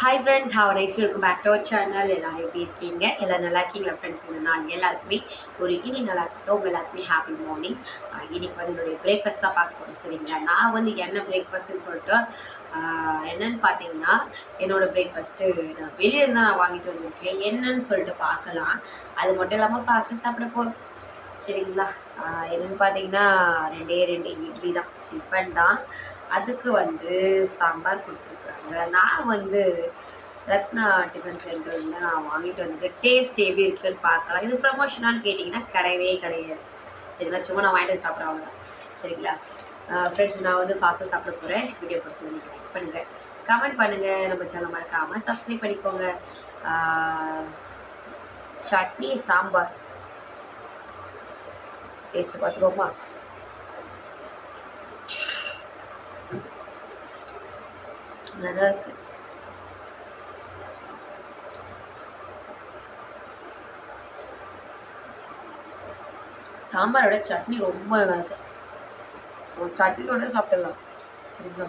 Hi friends have nice இருக்கும் back to channel எல்லாரும் எப்படி இருக்கீங்க? எல்லாம் நல்லா இருக்கீங்களா ஃப்ரெண்ட்ஸ் நான் எல்லாருக்குமே ஒரு இனி நல்லா இருக்கட்டும். உங்க எல்லாருக்குமே ஹாப்பி மார்னிங் இன்னைக்கு வந்து என்னுடைய பிரேக்ஃபாஸ்ட் தான் பார்க்க போகிறோம் சரிங்களா? நான் வந்து என்ன பிரேக்ஃபாஸ்ட்னு சொல்லிட்டு என்னன்னு பார்த்தீங்கன்னா என்னோடய பிரேக்ஃபாஸ்ட்டு நான் வெளியே இருந்தால் நான் வாங்கிட்டு வந்திருக்கேன். என்னன்னு சொல்லிட்டு பார்க்கலாம். அது மட்டும் இல்லாமல் ஃபாஸ்ட்டாக சாப்பிட போகிறோம் சரிங்களா? என்னென்னு பார்த்தீங்கன்னா ரெண்டே ரெண்டு இட்லி தான். டிஃபன் தான். அதுக்கு வந்து சாம்பார் கொடுத்துருக்குறாங்க நான் வந்து ரத்னா டிஃபன் சென்டர்ல நான் வாங்கிட்டு வந்து டேஸ்ட் எப்படி இருக்குன்னு பார்க்கலாம். இது ப்ரமோஷனான்னு கேட்டிங்கன்னா கிடையவே கிடையாது. சரிங்களா? சும்மா நான் வாங்கிட்டு வந்து சாப்பிட்றேன் சரிங்களா? ஃப்ரெண்ட்ஸ் நான் வந்து ஃபாஸ்ட்டாக சாப்பிட போகிறேன் வீடியோ பிடிச்சி வந்து லைக் பண்ணுங்கள் கமெண்ட் பண்ணுங்கள் நம்ம சேனல் மறக்காமல் சப்ஸ்கிரைப் பண்ணிக்கோங்க. சட்னி சாம்பார். டேஸ்ட்டு பார்த்துக்கோமா? நல்லா இருக்கு சாம்பாரோட சட்னி ரொம்ப நல்லா இருக்கு ஒரு சட்னியோட சாப்பிடலாம். சரிங்களா?